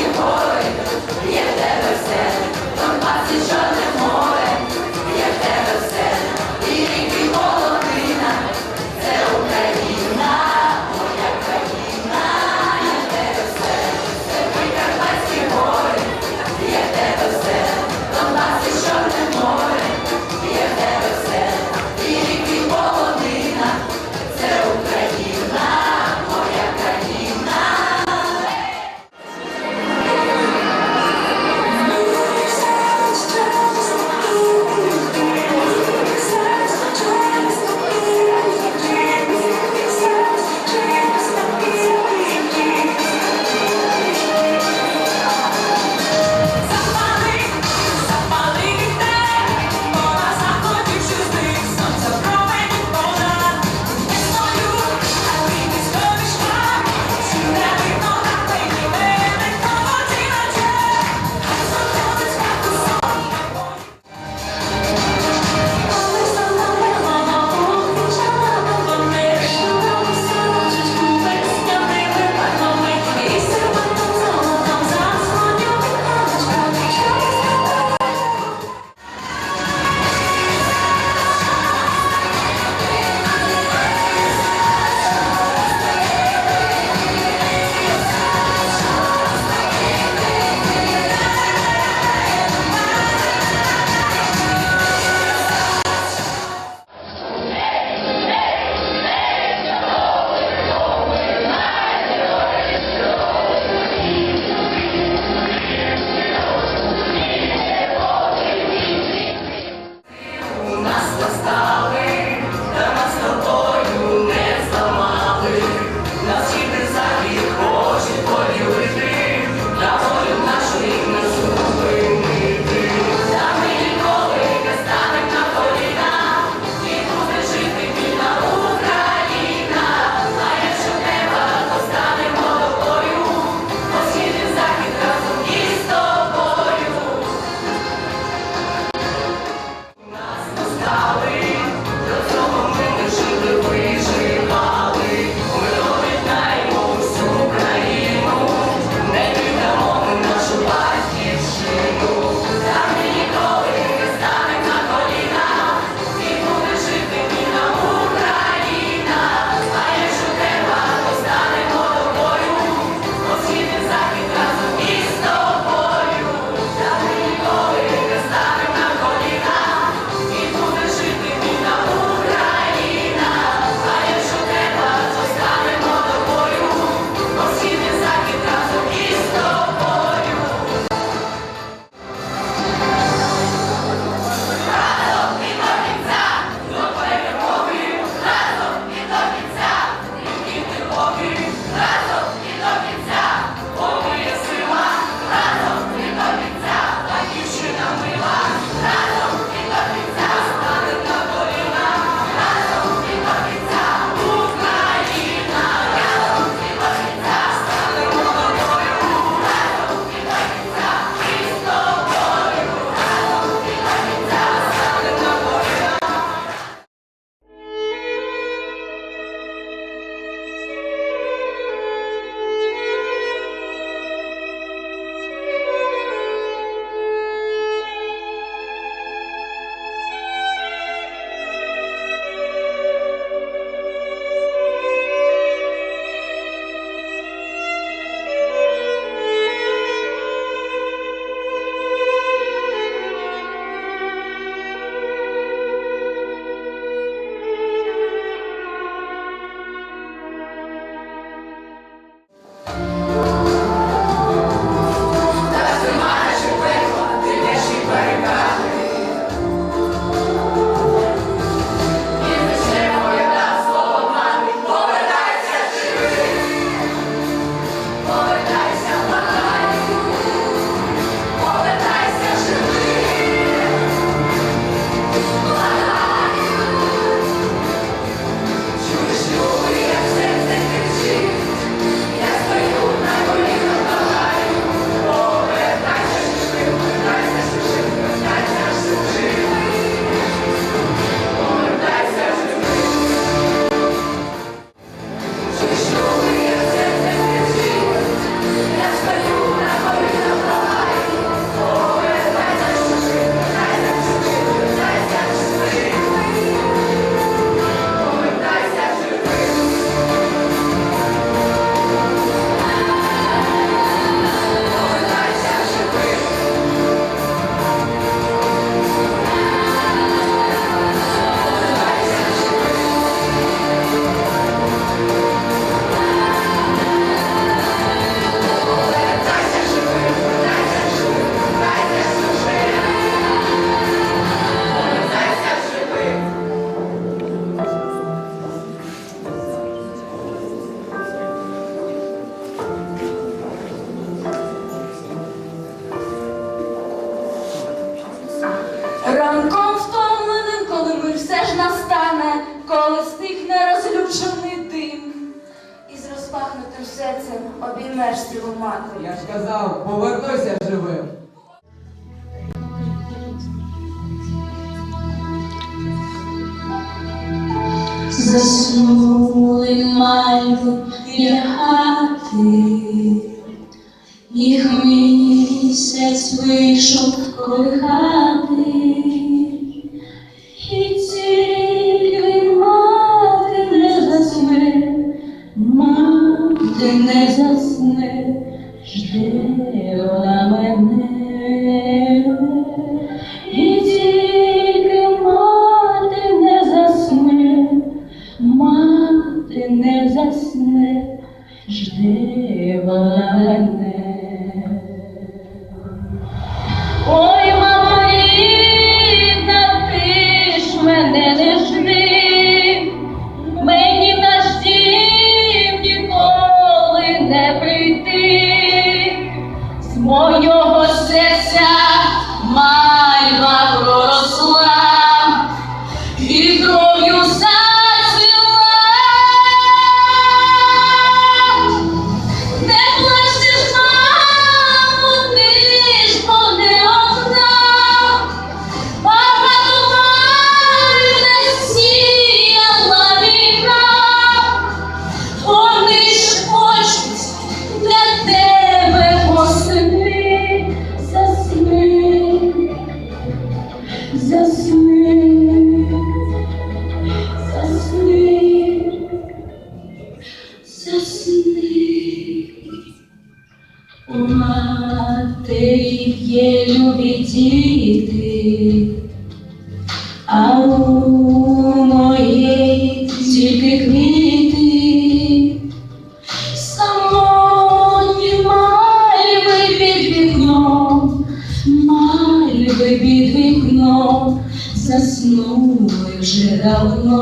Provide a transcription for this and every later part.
і гори, є в тебе все. настане, коли стихне розлючений дим. І з розпахнутим серцем обіймеш цілу мати. Я ж казав, повернуйся живим. Заснули маю хати, їх місяць вийшов колихати. Мати не засне, жди мене. а у моєї тільки квіти, самотні мальви під вікном, мальви під давно.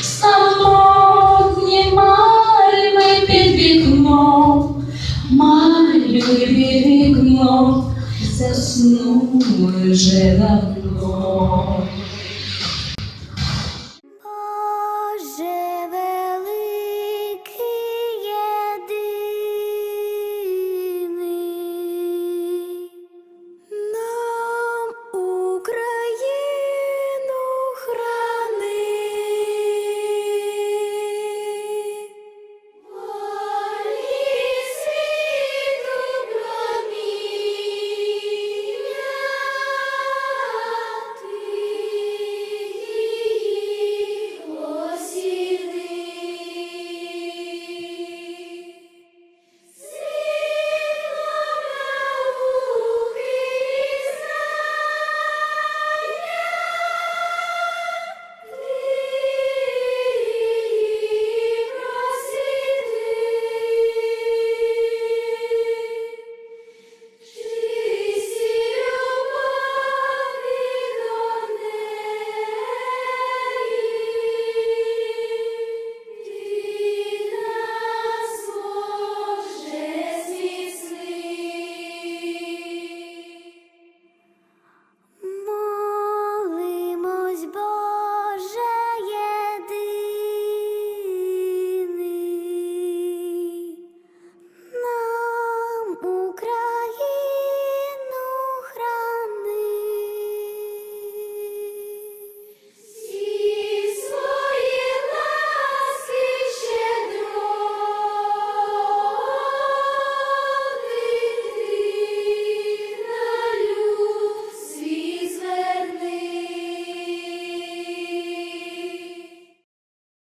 Самотні мальви під вікном, мальви. заснули вже давно.